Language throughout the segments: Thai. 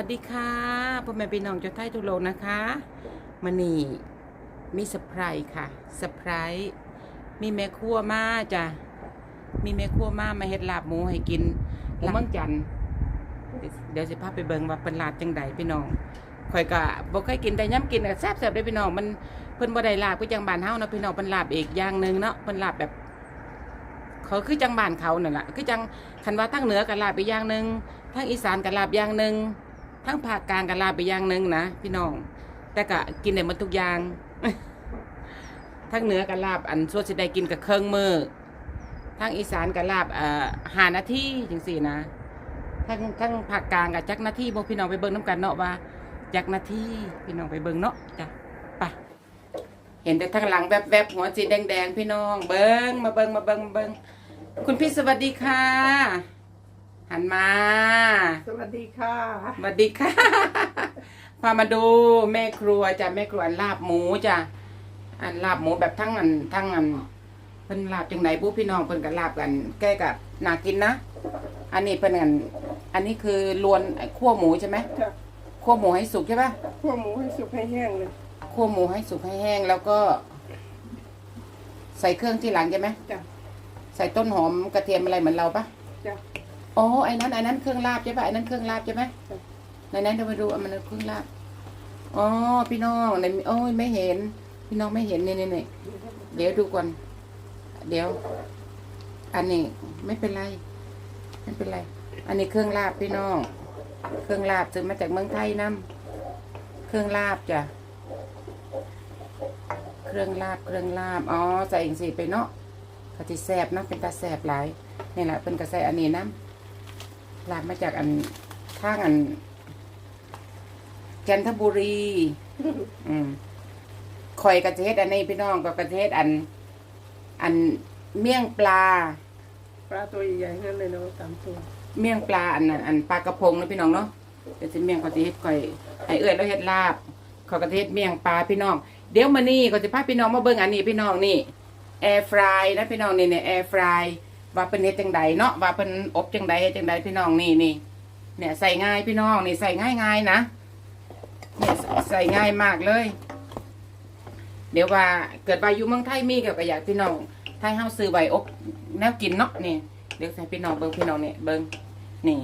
วัสดีค่ะพ่อแม่พี่น้องเจ้าไทยทุกโลกนะคะมันนี่มีเซอร์ไพรส์ค่ะเซอร์ไพรส์มีแม่ครัวมาจ้ะมีแม่ครัวมามาเฮ็ดลาบหมูให้กินหมูเมืองจันทน์เดี๋ยวสิพาไปเบิ่งว่าเป็นลาบจังใดพี่น้องข่อยก็บ่เคยกินแต่ย่ำกินก็แซ่บๆเด้อพี่น้องมันเพิ่นบ่ได้ลาบคือจังบ้านเฮาเนาะพี่น้องเพิ่นลาบอีกอย่างหนึงเนาะเพิ่นลาบแบบเขาคือจังบ้านเขานั่นแหละคือจังคันว่าทั้งเหนือกับลาบไปอย่างหนึ่งทั้งอีสานกับลาบอย่างหนึ่ง ทั้งภาคกลางกับลาบไปอย่างหนึ่งนะพี่น้อง แต่ก็กินได้หมดทุกอย่างทั้งเหนือกับลาบอันส่วนสิได้กินกับเครื่องมือทั้งอีสานกับลาบอ่อหานาทีจังสี่นะทั้งทั้งภาคกลางกับจักนาทีพวกพี่น้องไปเบิ่งน้ำกันเนาะว่าจักนาทีพี่น้องไปเบิ่งเนาะจ้ะไปเห็นแต่ทั้งหลังแวบๆหัวสีแดงๆพี่น้อง เบิ่งมาเบิ่งมาเบิ่งมาเบิ่งคุณพี่สวัสดีค่ะ หันมา สวัสดีค่ะ สวัสดีค่ะ พามาดูแม่ครัวจ้ะแม่ครัวอันลาบหมูจ้ะอันลาบหมูแบบทั้งอันทั้งอันเพิ่นลาบจังไหนปุ๊พี่น้องเพิ่นก็ลาบกัน แก้กับน่ากินนะ อันนี้เพิ่นอัน อันนี้คือลวนไอ้คั่วหมูใช่ไหมจะคั่วหมูให้สุกใช่ปะคั่วหมูให้สุกให้แห้งเลยคั่วหมูให้สุกให้แห้งแล้วก็ ใส่เครื่องที่หลังใช่ไหมจ้ะใส่ต้นหอมกระเทียมอะไรเหมือนเราปะจ้ะ อ๋อไอ้นั้นไอ้นั้นเครื่องลาบใช่ปะไอ้นั้นเครื่องลาบใช่ไหมจ้ะในนั้นเดี๋ยวไปดูมันเครื่องลาบอ๋อพี่น้องในโอ้ยไม่เห็น พี่น้องไม่เห็นนี่นี่นี่เดี๋ยวดูก่อนเดี๋ยว อันนี้ไม่เป็นไรไม่เป็นไร อันนี้เครื่องลาบพี่น้อง เครื่องลาบซื้อมาจากเมืองไทยนํเครื่องลาบจ้ะเครื่องลาบเครื่องลาบอ๋อใส่อิงสีไปเนาะกะทิแสบนะเป็นตาแสบหลายนี่แหละเป็นกระใสอันนี้น้ำ ลาบมาจากอันข้างอัน จันทบุรี อืมข่อยกระเทศอันนี้พี่น้องก็กระเทศอัน อันเมี่ยงปลา ปลาตัวใหญ่ๆนั่นเลยเนาะสามตัวเมี่ยงปลาอันนั้นอันปลากระพงนะพี่น้องเนาะเดี๋ยวจะเมี่ยงเขาจะเฮ็ดก่อยให้เอื้อยแล้วเฮ็ดลาบเขาก็จะเฮ็ดเมี่ยงปลาพี่น้อง เดี๋ยวมานี่ก็จะพาพี่น้องมาเบิ่งอันนี้พี่น้องนี่แอร์ฟรายนะพี่น้องนี่เนี่ยแอร์ฟราย ว่าเป็นเฮ็ดจังใดเนาะว่าเป็นอบจังใดเฮ็ดจังใดพี่น้องนี่นี่เนี่ยใส่ง่ายพี่น้องนี่ใส่ง่ายง่ายนะเนี่ยใส่ง่ายมากเลย เดี๋ยวว่าเกิดว่าอยู่เมืองไทยมีก็ก็อยากพี่น้องไทยเฮาซื้อไว้อบแนวกินเนาะนี่เดี๋ยวใส่พี่น้องเบิ่งพี่น้องเนี่ยเบิ่งนี่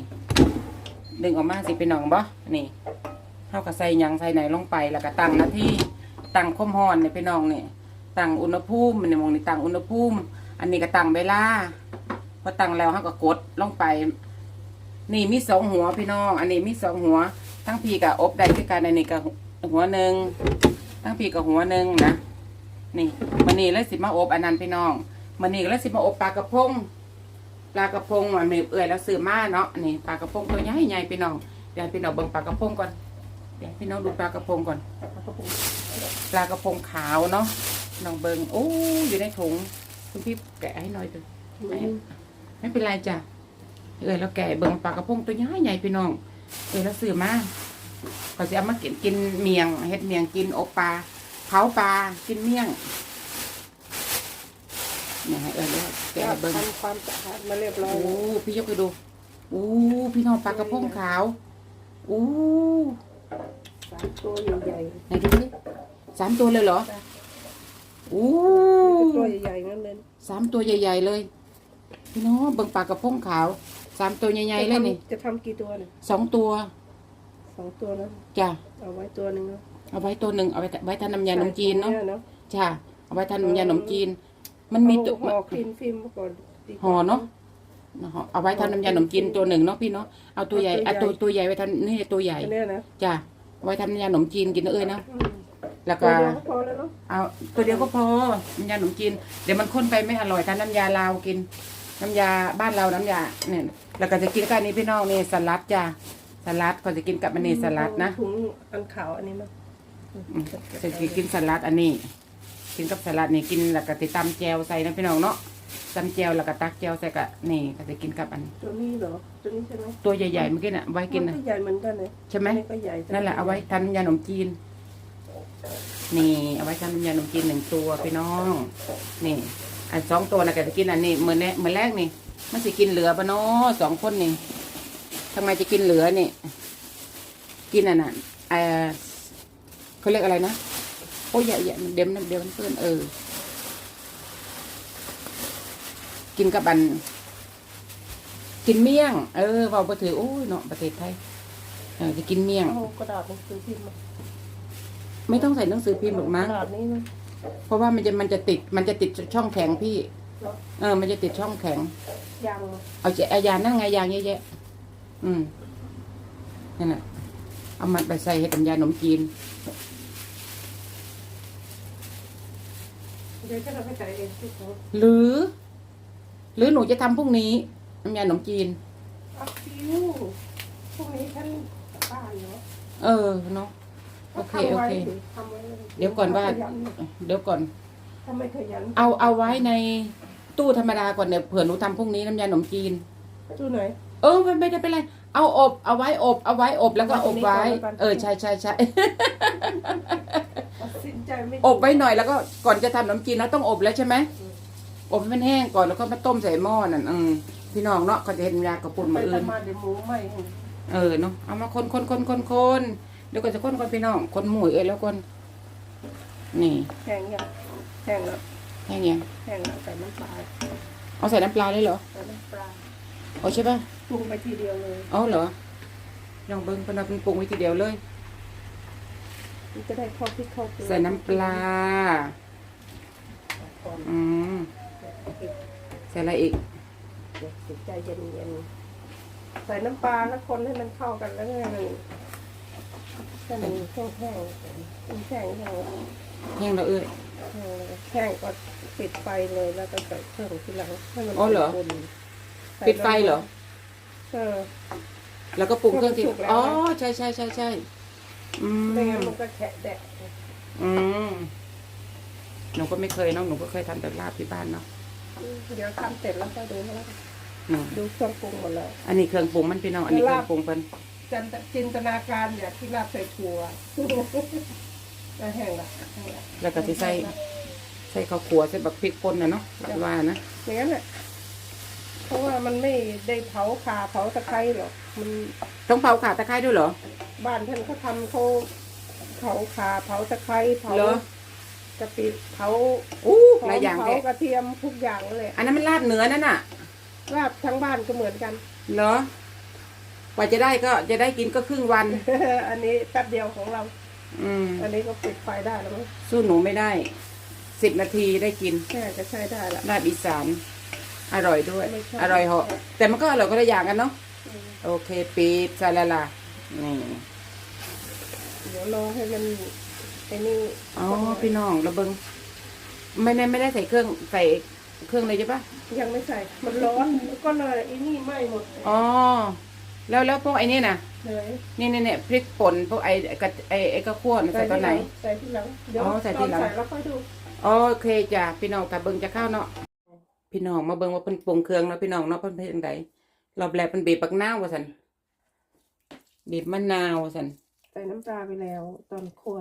ดึงออกมาสิเป็นหนองบ่นี่เท่ากับใส่ยังใส่ไหนลงไปแล้วก็ตั้งน้าที่ตั้งคมร้อนเนี่ยพี่น้องเนี่ยตั้งอุณหภูมิเนี่ยมองนี่ตั้งอุณหภูมิ อันนี้ก็ตั้งเวลาพอตั้งแล้วเฮาก็กดลงไป นี่มีสองหัวพี่น้อง อันนี้มีสองหัว ทั้งพี่กับอบได้คือกันอันนี้กับหัวหนึ่งทั้งพี่กับหัวหนึ่งนะนี่มันนี่แล้วสิมาอบอันนั้นพี่น้องมันนี่แล้วสิมาอบปลากระพงปลากระพงมันมีเอื่อยแล้วซื้อมาเนาะนี่ปลากระพงตัวใหญ่ใหญ่พี่น้องเดี๋ยวพี่น้องเบิ่งปลากระพงก่อนเดี๋ยวพี่น้องดูปลากระพงก่อนปลากระพงขาวเนาะน้องเบิ่งโอ้อยู่ในถุง คุณพี่แกะให้หน่อยเถอะไม่เป็นไรจ้ะเอื่อยแล้วแกะเบิ่งปลากระพงตัวใหญ่ใหญ่พี่น้อง เอื่อยแล้วซื้อมาเขาจะเอามากินกินเมียงเฮ็ดเมียงกินอบปลาเผาปลากินเมี่ยงเนี่ยให้เอื่อยแล้วแกะเบิ่งทำความสะอาดมาเรียบร้อยโอ้แล้วพี่ยกไปดูโอ้พี่น้องปลากระพงขาวโอ้สามตัวใหญ่ไหนดูสิสามตัวเลยเหรอโอ้ๆตัวใหญ่ๆนั่นเลย สามตัวใหญ่ ๆ เลยพี่น้องเบิ่งปลากระพงขาวสามตัวใหญ่ๆเลยนี่จะทำกี่ตัวเนี่ยสองตัวสองตัวแล้วจ้ะเอาไว้ตัวหนึ่งเนาะเอาไว้ตัวหนึ่งเอาไว้ไว้ทานน้ำยาขนมจีนเนาะเนาะจ้ะเอาไว้ทานน้ำยาขนมจีน มันมีตัวห่อคลีนฟิล์มมาก่อนดีกว่าห่อเนาะเอาไว้ทานน้ำยาขนมจีนตัวหนึ่งเนาะพี่เนาะเอาตัวใหญ่เอาตัวตัวใหญ่ไว้ทานนี่ตัวใหญ่อันเนี้ยนะจ้ะเอาไว้ทานน้ำยาขนมจีนกินนะเอ้ยเนาะอืม แล้วตัก็วเดียวก็พอแล้วเนาะเอาตัวเดียวก็พอน้ำยาขนมจีนเดี๋ยวมันข้นไปไม่อร่อยถ้าน้ำยาลาวกิน น้ำยาบ้านเราน้ำยาเนี่ยแล้วก็จะกินกับอันนี้พี่น้องนี่สลัดจ้ะสลัดก็จะกินกับมันนี่สลัดนะถุงอันขาวอันนี้มั้งอืมจะกินสลัดอันนี้ กินกับสลัดนี่กินแล้วก็ติตำแจวใส่นะพี่น้องเนาะตำแจวแล้วก็ตักแจวใส่กับนี่ก็จะกินกับอัน ตัวนี้เหรอตัวนี้ใช่ไหมตัวใหญ่ๆเมื่อกี้น่ะไว้กินมันะ ก็ใหญ่เหมือนกันเลยใช่ไหม อัก็ใหญ่นั่นแหละเอาไว้ทำน้ำยาขนมจีน นี่ เอาไว้ทำน้ำยานมจีนหนึ่งตัวพี่น้อง นี่ อันสองตัวนะแกจะกินอันนี้เหมือนแรกเหมือนแรกนี่ มันสิกินเหลือปะเนาะสองคนนี่ทำไมจะกินเหลือนี่ กินอะน่ะเออเขาเรียกอะไรนะโอ้ยอย่าอย่าเดี๋ยวมันเดี๋ยวมันเพื่อนเออ กินกับอัน กินเมี่ยง เออเบาไปถือโอ้ยเนาะประเทศไทยเออจะกินเมี่ยงเอากระดาษหนังสือพิมพ์ ไม่ต้องใส่หนังสือพิมพ์หรอกมั้งกระดาษนี้นะเพราะว่ามันจะมันจะติดมันจะติดช่องแข็งพี่เหรอเออ มันจะติดช่องแข็งยางมาเอาเจเอายางนั่งไงยางเยอะแยะอืมนั่นน่ะ เอามันไปใส่ให้กับยาขนมจีน เดี๋ยวจะเราไปใส่เองที่เขาหรือ หรือหนูจะทำพรุ่งนี้น้ำยาขนมจีนอัพฟิวพรุ่งนี้ฉันกลับบ้านเนาะ เออเนาะ โอเค ทำไว้โอเคดิทำไว้ลเดี๋ยวก่อนว่า ขยันเดี๋ยวก่อน ทำไมขยันเอาเอาไว้ในตู้ธรรมดาก่อนเดี๋ยวเผื่อหนูทำพรุ่งนี้น้ำยาขนมจีน ดูหน่อยเออไม่ไม่ได้เป็นไร เอาอบ เอาไว้อบ เอาไว้อบแล้วก็อบไว้ เอาไว้ตรงนี้ก่อนแล้วกันเออใช่ใช่ใช่ ตัดสินใจไม่อบไว้หน่อยแล้วก็ก่อนจะทำขนมจีนเราต้องอบแล้วใช่ไหมอบให้มันแห้งก่อนแล้วก็มาต้มใส่หม้อนั่นอืมพี่น้องเนาะก็จะเห็นยากระปุ่นไปมาอื่นทำมาเดี๋ยวหมูไหมเออเนาะเอามาคนคนคนคนคน เดี๋ยวก็จะคนคนพี่น้อง คนหมูเอ้ยแล้วคนนี่แห้งยังแห้งแล้วแห้งยังแห้งแล้วใส่น้ำปลาเอาใส่น้ำปลาเลยเหรอใส่น้ำปลาเอาใช่ป่ะปรุงไปทีเดียวเลยเอาเหรอลองเบิ้งเป็นเอาเป็นปรุงไว้ทีเดียวเลยมันจะได้เข้าพริกเข้าเกลือใส่น้ำปลาก่อนอืมใส่อะไรอีกเดี๋ยวจิตใจเย็นๆใส่น้ำปลาแล้วคนให้มันเข้ากันแล้วให้ มันให้มันแห้งๆแห้งๆแห้งๆแห้งแห้งแล้วเอ้ยๆแห้งก็ปิดไฟเลยแล้วก็ใส่เครื่องทีหลังให้มันอ๋อเหรออุ่นใส่ปิดไฟเหรอ เออ แล้วก็ปรุงเครื่องที่สุกแล้ว อ๋อ ใช่ใช่ใช่ใช่อืมไม่งั้นมันก็แฉะแดะอืมหนูก็ไม่เคยเนาะหนูก็เคยทำแต่ลาบที่บ้านเนาะเดี๋ยวทำเสร็จแล้วก็ดูแล้วกันอืมดูเครื่องปรุงหมดแล้ว อันนี้เครื่องปรุงมันพี่น้อง อันนี้เคลารื่อบงปรุงเป็น จันจินตนาการอยากที่ลาบใส่ถั่วแล้วแห้งละแห้งละแล้วก็สิใส่ใส่ข้าวขัวใส่บักพริกป่นนะเนาะว่านะอย่างนั้นแหละเพราะว่ามันไม่ได้เผาขาเผาตะไคร้หรอกมันต้องเผาขาตะไคร้ด้วยเหรอ บ้านท่านเขาทำเขาเผาขาเผาตะไคร้เผาเหรอกะปิเผาอู้หอหลายมอย่างเผาแกกระเทียมทุกอย่างเลย อันนั้นมันลาบเนื้อนั่นน่ะลาบทั้งบ้านก็เหมือนกัน เหรอ กว่าจะได้ก็จะได้กินก็ครึ่งวัน อันนี้แป๊บเดียวของเรา อืม อันนี้ก็ปิดไฟได้แล้วมั้งสู้หนูไม่ได้ สิบนาทีได้กินแค่จะใช้ได้ละ ลาบอีสาน อร่อยด้วย ไม่ชอบอร่อยเหาะ แต่มันก็อร่อยก็ละอย่างกันเนาะโอเคปีดใส่ละละนี่ เดี๋ยวรอให้มันไอ้นี่อ๋อ พี่น้องระเบิง ไม่ได้ไม่ได้ใส่เครื่องใส่เครื่องเลยใช่ปะยังไม่ใส่ มันร้อนก็เลยไอ้นี่ไหม้หมดอ๋อ แล้วแล้วพวกไอ้นี่นะเลยนี่นี่เนี่ยพริกป่นพวกไอ้กระไอ้ไอ้กระขั้วน่ะใส่ตอนไหน ใส่ที่หลังเดี๋ยวอ๋อใส่ทีหลัง ตอนใส่แล้วค่อยดูโอเคจ้ะพี่น้องถ้าเบิ่งจะเข้าเนาะพี่น้องมาเบิ่งว่าเพิ่นปรุงเครื่องเนาะพี่น้องเนาะเพิ่นเป็นจังไดรอบแรกเพิ่นบีบปักนาวว่าซั่นบีบมะนาวว่าซั่นใส่น้ำปลาไปแล้ว ตอนคั่ว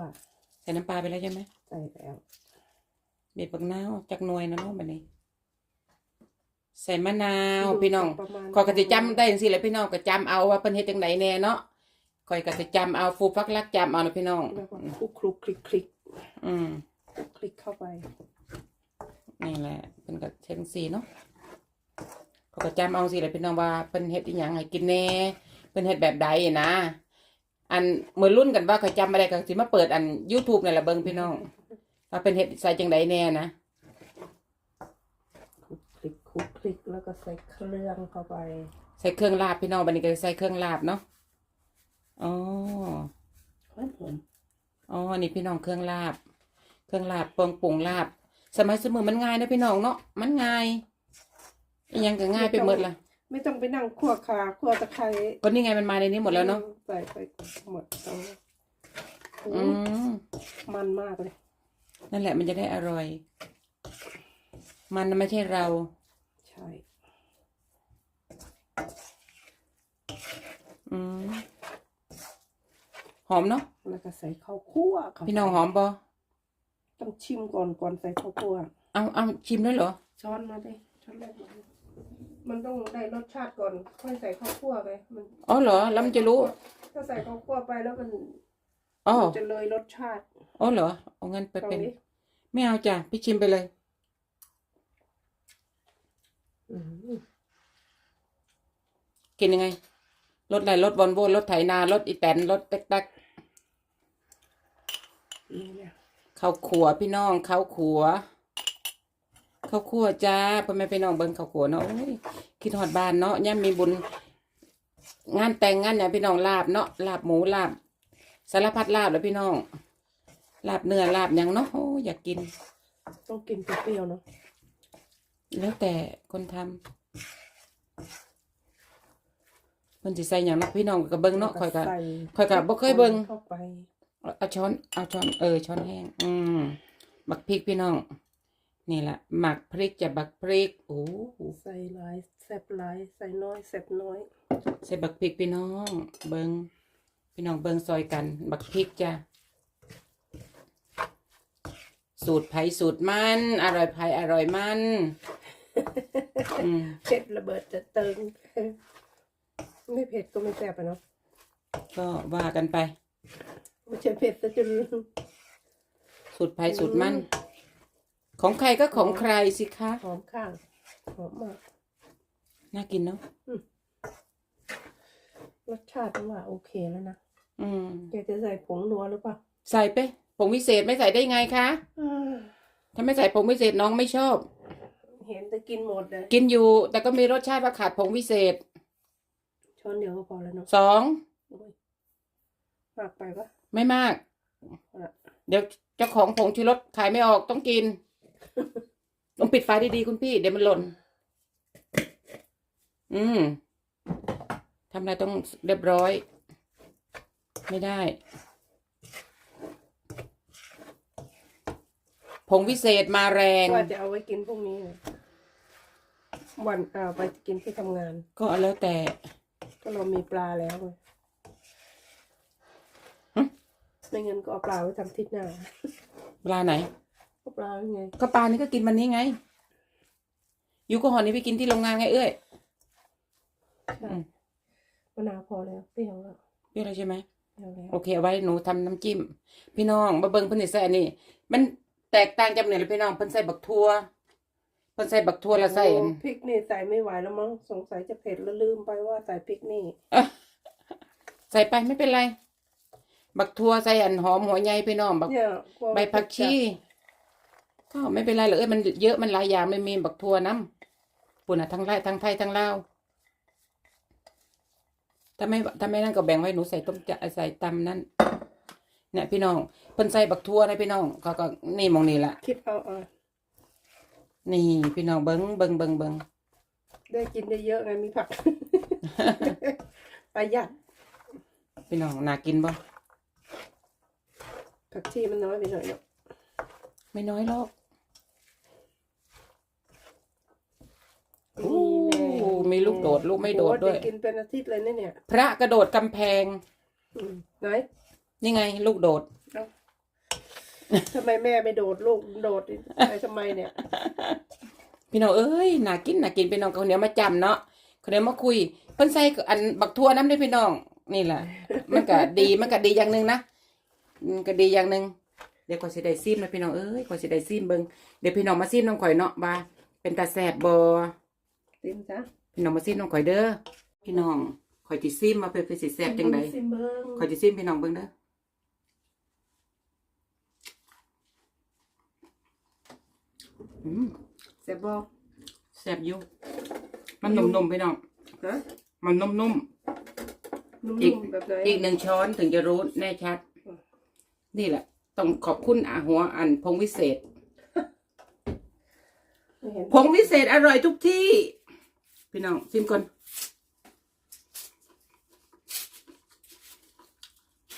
ใส่น้ำปลาไปแล้วใช่ไหมใส่แล้วบีบปักนาวจักหน่วยนะเนาะบัดนี้ ใส่มะนาวพี่น้องประมาณขอยก็สิจำได้จังซี่แหละพี่น้องก็จำเอาว่าเพิ่นเฮ็ดจังไดแน่เนาะขอยก็สิจำเอาฟูฟักลักจำเอานะพี่น้อง แล้วก็คลุกคลุกคลิกคลิกอืม คลิกเข้าไป นี่แหละเพิ่นก็เช็ดสีเนาะเขาก็จำเอาสิแหละพี่น้องว่าเพิ่นเฮ็ดอีหยังให้กินแหน่เพิ่นเฮ็ดแบบใดนะ อันเหมือนรุ่นกันว่าเขาจำบ่ได้ก็สิมาเปิดอัน YouTube นั่นแหละเบิ่งพี่น้องว่าเพิ่นเฮ็ดใส่จังไดแน่นะ คลุ กคลิกคลุกคลิกแล้วก็ใส่เครื่องเข้าไป ใส่เครื่องลาบพี่น้องบัดนี้ก็ใส่เครื่องลาบเนาะอ๋อหอมหอมอ๋อนี่พี่น้องเครื่องลาบ เครื่องลาบปรุงปรุงลาบ สมัยสมือมันง่ายนะพี่น้องเนาะมันง่ายอีหยังก็ง่ายไปหมดละไม่ต้องไปนั่งคั่วขาคั่วตะไคร้ก็นี่ไงมันมาในนี้หมดแล้วเนาะใส่ไปหมดตรงโอ้อืมมันมากเลย นั่นแหละมันจะได้อร่อย มันไม่ใช่เราใช่อืมหอมเนาะแล้วก็ใส่ข้าวคั่วเข้าไปพี่น้องหอมปะต้องชิมก่อนก่อนใส่ข้าวคั่ว เอาเอาชิมด้วยเหรอ ช้อนมาดิช้อนแรกมาดิมันต้องได้รสชาติก่อนค่อยใส่ข้าวคั่วไปมันอ๋อเหรอ แล้วมันจะรู้ ถ้าใส่ข้าวคั่วไปแล้วมันอ๋อ มันจะเลยรสชาติอ๋อเหรอ เอางั้นไปตรงเป็น นี้ ไม่เอาจ้ะ พี่ชิมไปเลยอืม กินยังไง รถอะไรรถวอลโวรถไถนา รถอีแตน รถแต๊กเข้าวขัวพี่น้องข้าวขัวข้าวขัวจ้าพ่อแม่พี่น้องเบิ่งข้าวขัวเนาะคิดฮอดบานเนาะย่ำมีบุญ งานแต่งงานเนี่ยพี่น้องลาบเนาะลาบหมูลาบสารพัดลาบแล้วพี่น้องลาบเนื้อลาบยังเนาะโอ้ยอยากกิน ต้องกินเปรี้ยวเนาะ แล้วแต่คนทำเพิ่นสิใส่หยังเนาะพี่น้องก็เบิ่งเนาะข่อยก็ใส่ข่อยก็บ่เคยเบิ่งเข้าไปเอาช้อนเอาช้อนเออช้อนแห้ง อืมบักพริกพี่น้อง นี่แหละหมักพริกจะบักพริกโอ้โหใส่หลายแซ่บหลายใส่น้อยแซ่บน้อยใส่บักพริกพี่น้อง เบิงพี่น้องเบิงซอยกัน บักพริกจ้ะสูตรไผ่สูตรมัน อร่อยไผ่อร่อยมันอืม เผ็ดระเบิดจะเติงไม่เผ็ดก็ไม่แซ่บอะเนาะก็ว่ากันไปไม่ใช่เผ็ดแต่จนสูตรไผ่สูตรมันของใครก็ของใครสิคะหอมข้างหอมมากน่ากินเนาะรสชาติว่าโอเคแล้วนะอืมแกจะใส่ผงนัวหรือเปล่าใส่ไปผงวิเศษไม่ใส่ได้ไงคะถ้าไม่ใส่ผงวิเศษน้องไม่ชอบ เห็นแต่กินหมดเลยกินอยู่ แต่ก็มีรสชาติว่าขาดผงวิเศษช้อนเดียวก็พอแล้วเนาะสองโอ้ยมากไปปะไม่มากเอาละเดี๋ยวเจ้าของผงชูรสขายไม่ออกต้องกิน ต้องปิดไฟดีๆคุณพี่ เดี๋ยวมันหล่น อืมทำอะไรต้องเรียบร้อย ไม่ได้ ผงวิเศษมาแรง ว่าจะเอาไว้กินพรุ่งนี้เลยวันเอาไปกินที่ทำงาน ก็แล้วแต่ ก็เรามีปลาแล้วไงหึ ไม่งั้นก็เอาปลาไว้ทำทิศหน้าปลาไหน ก็ปลาไงก็ปลานี่ก็กินวันนี้ไงอยู่ก็หอนี้ไปกินที่โรงงานไงเอ้ยใช่มะนาวพอแล้วเปรี้ยวแล้วเรียกอะไรใช่ไหมเปรี้ยวแล้วโอเคเอาไว้หนูทำน้ำจิ้ม พี่น้องมาเบิ่งเพิ่นสิใส่อันนี้ มัน แตกต่างจากเนี่ยเลยพี่น้องเพิ่นใส่บักทั่วเพิ่นใส่บักทั่วแล้วใส่อันโอ้พริกนี่ใส่ไม่ไหวแล้วมั้งสงสัยจะเผ็ดแล้วลืมไปว่าใส่พริกนี่ใส่ไปไม่เป็นไร บักทั่วใส่อันหอมหัวใหญ่พี่น้องบักเนี่ยกลัวใบผักชีก็ไม่เป็นไรหรอกเอ้ยมันเยอะมันหลายอย่างไม่มีบักทั่วน้ำปุ่นอะทั้งไร่ทั้งไทยทั้งลาวถ้าไม่ถ้าไม่นั่นก็แบ่งไว้หนูใส่ต้มจะใส่ตำนั่น เนี่ยพี่น้องเพิ่นใส่บักทั่วนะพี่น้องก็ก็นี่หมองนี่ละคิดเอาเอานี่พี่น้องเบิงเบิงเบิงเบิงได้กินได้เยอะไงมีผัก ประหยัดพี่น้องน่ากินบ่ผักชีมันน้อยไปหน่อยเนาะไม่น้อยหรอกนี่แน่โอ้มีลูกโดด ลูกไม่โดดด้วยโอ้กินเป็นอาทิตย์เลยนะเนี่ย พระกระโดดกำแพงอืมไหน นี่ไง ลูกโดด ทำไมแม่ไม่โดดลูกโดดไปทำไมเนี่ย พี่น้องเอ้ยน่ากินน่ากินพี่น้องเขาวเหนียวมาจำเนาะเขาวเหนียวมาคุยเพิ่นใส่อันบักทั่วน้ำได้พี่น้อง นี่แหละมันก็ดีมันก็ดีอย่างหนึ่งนะมันก็ดีอย่างหนึ่งเดี๋ยวขอยสิได้ซีมนะพี่น้องเอ้ยขอยสิได้ซีมเบิ่งเดี๋ยวพี่น้องมาซีมน้องข่อยเนาะว่าเป็นตาแสบบ่ซิมจ้ะพี่น้องมาซีมน้องข่อยเด้อพี่น้องข่อยสิซีมมาเป็นสิแสบจังไดซิมเบิ้งข่อยสิซิมพี่น้องเบิ่งเด้อ อืมเสียบอกแซ่บอยู่มันนุ่มๆพี่น้อง ฮะมันนุ่มนุ่อีกมๆแบบไหนๆ อีกหนึ่งช้อนถึงจะรู้แน่ชัด นี่แหละ ต้องขอบคุณอาหัวอันพงวิเศษ ไม่เห็นพงวิเศษอร่อยทุกที่ พี่น้องซิมก่อน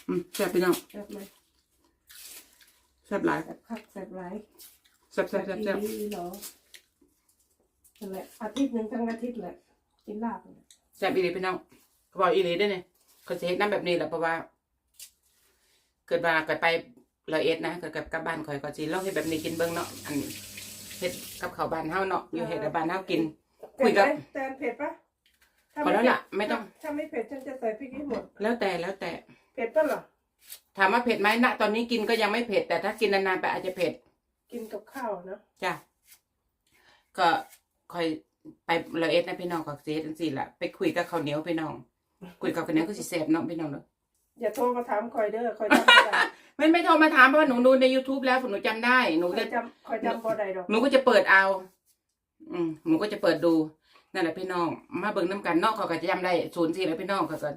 อืมแซ่บพี่น้องแบบไหนแซ่บหลายแบบคักแบบไร แซ่บแซ่บแซ่บแซ่บอีหรอนั่นแหละอาทิตย์หนึ่งทั้งอาทิตย์แหละกินลาบเนี่ยแซ่บอีหลีพี่น้องเขาบอกอีหลีได้เนี่ยเขาจะเฮ็ดน้ำแบบนี้แหละเพราะว่า เกิดว่าเกิดไปร้อยเอ็ดนะเกิดกับกลับบ้านข่อยก็สิลองเฮ็ดแบบนี้กินเบิ่งเนาะอันเฮ็ดกับข้าวบ้านเฮาเนาะอยู่เฮ็ดกับบ้านเฮากิน คุยกับ เผ็ดไหมแตนเผ็ดปะถ้าพอแล้วล่ะไม่ต้องถ้าไม่เผ็ดฉันจะใส่พริกให้หมด แล้วแต่แล้วแต่ เผ็ดป่ะเหรอ ถามว่าเผ็ดไหมณตอนนี้กินก็ยังไม่เผ็ดแต่ถ้ากินนานๆไปอาจจะเผ็ด กินกับข้าวนะจ้ะก็คอยไปละเอ็ดนะพี่น้องกับเซจังสี่ละไปคุยกับข้าวเหนียวพี่น้องคุยกับข้าวเหนียวก็สิแซ่บเนาะพี่น้องเนาะอย่าโทรมาถามคอยเด้อคอยจำบ่ได้ไม่ไม่โทรมาถามเพราะว่าหนูดูใน youtube แล้วหนูจำได้หนูคอจะ ยจำคอยจำบ่ได้ดอก หนูก็จะเปิดเอา อืมหนูก็จะเปิดดู นั่นแหละพี่น้อง มาเบิ่งน้ำกันเนาะเขาก็จะจำได้ศูนย์สี่แล้วพี่น้องเขาก็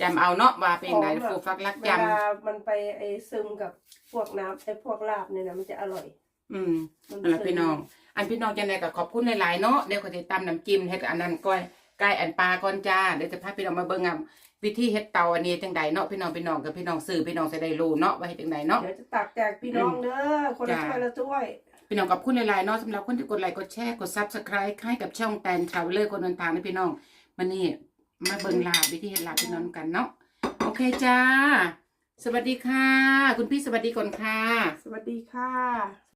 จำเอาเนาะว่าเป็นยังไงฟูฟักรักเวจำลามันไปไอ้ซึมกับพวกน้ำไอ้พวกลาบเนี่ยนะมันจะอร่อย อืมมันนั่นแหละซึมพี่น้อง อันพี่น้องจังไดก็ขอบคุณหลายๆเนาะเดี๋ยวเขาจะตำน้ำจิ้มเฮ็ดอันนั้นก้อยไก่อันปลาก่อนจ้าเดี๋ยวจะพาพี่น้องมาเบิ่งอะวิธีเฮ็ดเตาอันนี้จังใดเนาะพี่น้องพี่น้องกับพี่น้องซื้อพี่น้องจะได้รู้เนาะว่าเฮ็ดจังใดเนาะเดี๋ยวจะตักแจกพี่น้องเด้อคนละจ้าถ้วยละถ้วย พี่น้องขอบคุณหลายๆเนาะสำหรับคนที่กดไลค์กดแชร์กด Subscribe ให้กับช่องแตนทราเวลเลอร์คนเดินทางนะพี่น้องมันนี่มาเบิ่งลาบวิธีเฮ็ดลาบพี่น้องกันเนาะโอเคจ้า สวัสดีค่ะ คุณพี่สวัสดีก่อนค่ะ สวัสดีค่ะ